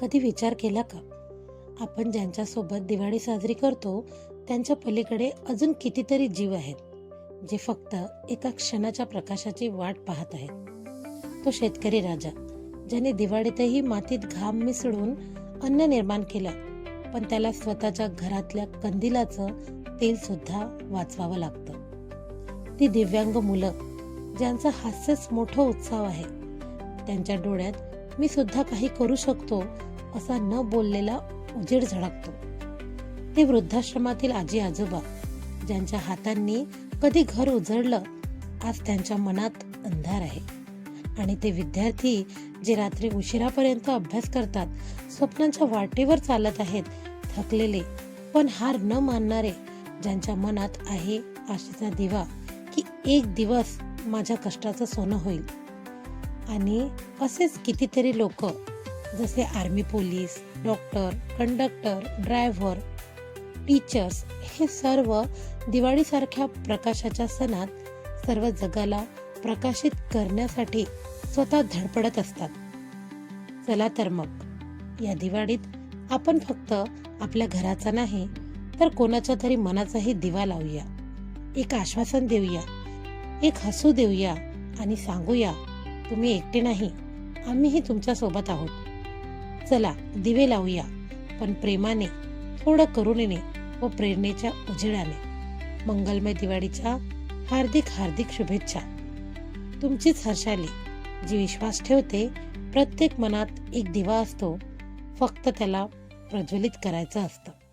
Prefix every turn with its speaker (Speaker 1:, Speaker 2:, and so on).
Speaker 1: कधी विचार केला का? आपण ज्यांच्यासोबत दिवाळी साजरी करतो त्यांच्या पलीकडे अजून कितीतरी जीव आहेत जे फक्त एका क्षणाच्या प्रकाशाची वाट पाहत आहेत. तो शेतकरी राजा ज्याने दिवाळीतही मातीत घाम मिसळून अन्न निर्माण केलं पण त्याला स्वतःच्या घरातल्या कंदिलाचं तेल सुद्धा वाचवावं लागतं. ती दिव्यांग मुलं ज्यांचा हास्यच मोठं उत्साह आहे त्यांच्या डोळ्यात मी सुद्धा काही करू शकतो असा न बोललेला उजेड झळकतो. ते वृद्धाश्रमातील आजी आजोबा ज्यांच्या हातांनी कधी घर उजळलं आज त्यांच्या मनात अंधार आहे. आणि ते विद्यार्थी जे रात्री उशिरापर्यंत अभ्यास करतात स्वप्नांच्या वाटेवर चालत आहेत थकलेले पण हार न मानणारे ज्यांच्या मनात आहे आशेचा दिवा की एक दिवस माझ्या कष्टाचं सोनं होईल. आणि असेच कितीतरी लोक जसे army police doctor conductor driver teachers हे सर्व दिवाळीसारख्या प्रकाशाच्या सणात सर्व जगाला प्रकाशित करण्यासाठी स्वतः धडपडत असतात. चला तर मग या दिवाळीत आपण फक्त आपल्या घराचा नाही तर कोणाच्या तरी मनाचाही दिवा लावूया. एक आश्वासन देऊया एक हसू देऊया आणि सांगूया तुम्ही एकटे नाही आम्हीही तुमच्यासोबत आहोत. चला दिवे लावूया. पण प्रेमाने थोडं करुणेने व प्रेरणेच्या उजेडाने. मंगलमय दिवाळीच्या हार्दिक हार्दिक शुभेच्छा. तुमचीच हर्षाली जी विश्वास ठेवते प्रत्येक मनात एक दिवा असतो फक्त त्याला प्रज्वलित करायचं असतं.